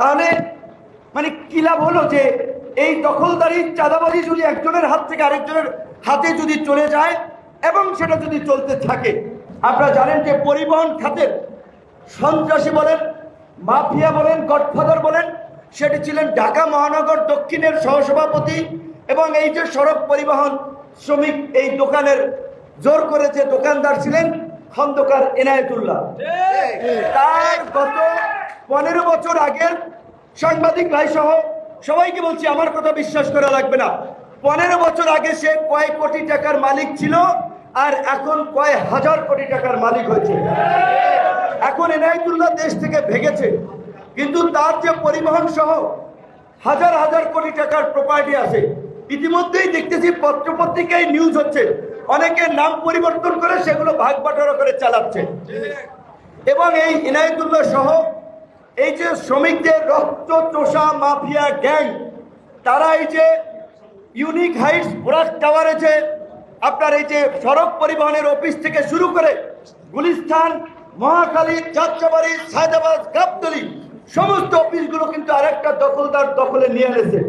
তাহলে মানে কি লাভ হলো যে এই দখলদারি চাঁদাবাজি যদি একজনের হাত থেকে আরেকজনের হাতে যদি চলে যায় এবং সেটা যদি চলতে থাকে? আপনারা জানেন যে পরিবহন খাতের সন্ত্রাসী বলেন মাফিয়া বলেন গডফাদার বলেন সেটি ছিলেন ঢাকা মহানগর দক্ষিণের সহসভাপতি এবং এই যে সড়ক পরিবহন শ্রমিক এই দোকানের জোর করে যে দোকানদার ছিলেন খন্দকার এনায়েতুল্লাহ। তার গত পনেরো বছর আগের সাংবাদিক ভাই সহ সবাইকে বলছি, আমার কথা বিশ্বাস করা লাগবে না। পনেরো বছর আগে সে কয় কোটি টাকার মালিক ছিল আর এখন কয় হাজার কোটি টাকার মালিক হয়েছে। এখন এনায়তুল্লাহ দেশ থেকে ভেগেছে। কিন্তু তার যে পরিবহন সহ হাজার হাজার কোটি টাকার প্রপার্টি আছে, ইতিমধ্যেই দেখতেছি পত্রপত্রিকায় নিউজ হচ্ছে। অনেকে নাম পরিবর্তন করে সেগুলো ভাগ বাটোয়ারা করে চালাচ্ছে। এবং এই ইনায়তুল্লাহ সহ এই যে শ্রমিকদের রক্ত চোষা মাফিয়া গ্যাং, তারা এই যে ইউনিক হাইটস বোরাক টাওয়ারে যে আপনার এই যে সড়ক পরিবহনের অফিস থেকে শুরু করে গুলিস্তান, মহাখালী, যাত্রাবাড়ি, সায়দাবাদ, গাবতলি, সমস্ত অফিসগুলো কিন্তু আরেকটা দখলদার দখলে নিয়ে এনেছে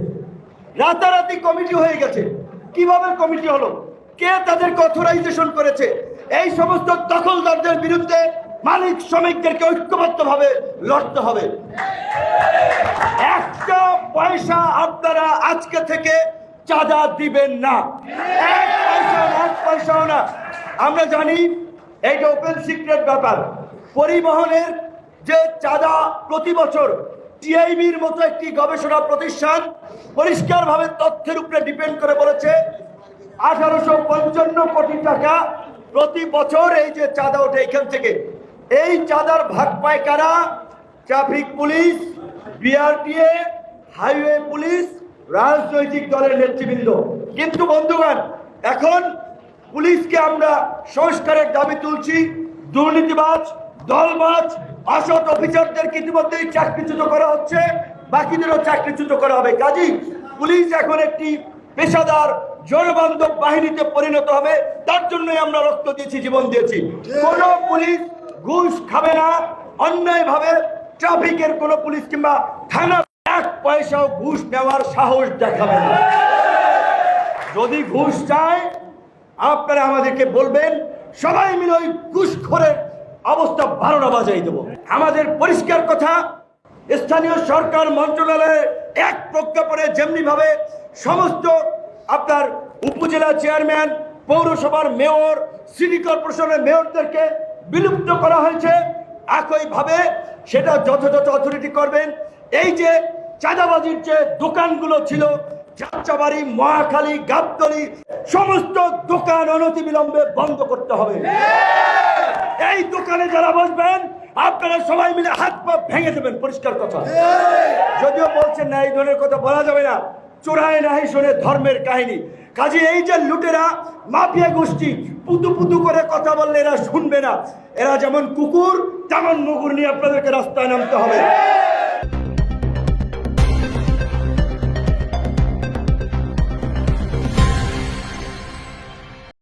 রাতারাতি কমিটি হয়ে গেছে। কীভাবে কমিটি হলো? কে তাদেরকে অথরাইজেশন করেছে? এই সমস্ত দখলদারদের বিরুদ্ধে মালিক শ্রমিকদেরকে ঐক্যবদ্ধভাবে লড়তে হবে। একটা পয়সা আপনারা আজকে থেকে চাঁদা দিবেন না। এক পয়সা, এক পয়সাও না। আমরা জানি এইটা ওপেন সিক্রেট ব্যাপার। পরিবহনের যে চাঁদা প্রতি বছর টিআইবির মতো একটি গবেষণা প্রতিষ্ঠান পরিষ্কারভাবে তথ্যের উপরে ডিপেন্ড করে বলেছে, আঠারোশো পঞ্চান্ন কোটি টাকা প্রতি বছর এই যে চাঁদা ওঠে এখান থেকে। এই চাঁদার ভাগ পায় কারা? Traffic police, BRTA, highway police, রাজনৈতিক দলের নেতৃবৃন্দ। কিন্তু বন্ধুগণ, এখন পুলিশকে আমরা সংস্কারের দাবি তুলছি। দুর্নীতিবাজ, দলবাজ অসৎ অফিসারদেরকে ইতিমধ্যেই চাকরিচ্যুত করা হচ্ছে। বাকিদেরও চাকরিচ্যুত করা হবে। কাজী পুলিশ এখন একটি পেশাদার জনবান্ধব বাহিনীতে পরিণত হবে, তার জন্যই আমরা রক্ত দিয়েছি, জীবন দিয়েছি। কোন পুলিশ ঘুষ খাবে না অন্যায় ভাবে ট্রাফিকের কোন পুলিশ কিংবা থানা এক পয়সাও ঘুষ নেওয়ার সাহস দেখাবে না। যদি ঘুষ চায়, আপনারা আমাদেরকে বলবেন, সবাই মিলে ওই ঘুষখোরের অবস্থা বারোটা বাজাই দেবো। আমাদের পরিষ্কার কথা, স্থানীয় সরকার মন্ত্রণালয়ে এক প্রজ্ঞাপনে যেমনি ভাবে সমস্ত আপনার উপজেলা চেয়ারম্যান পৌরসভার মেয়র সিটি কর্পোরেশনের মেয়রদেরকে বিলুপ্ত করা হয়েছে। একইভাবে সেটা যথাযথ অথরিটি করবেন। এই যে চাঁদাবাজির যে দোকানগুলো ছিল যাত্রাবাড়ি মহাখালী গাবতলি সমস্ত দোকান অনতিবিলম্বে বন্ধ করতে হবে। এই দোকানে যারা বসবেন আপনারা সবাই মিলে হাত পা ভেঙে দেবেন পরিষ্কার কথা। যদিও বলছেন না এই ধরনের কথা বলা যাবে না। চোরায় নাহি শোনে ধর্মের কাহিনী। কাজে এই যে লুটেরা, মাফিয়া গোষ্ঠী, পুতু পুতু করে কথা বললে এরা শুনবে না। এরা যেমন কুকুর, তেমন মুগুর নিয়ে আপনাদেরকে রাস্তায় নামতে হবে।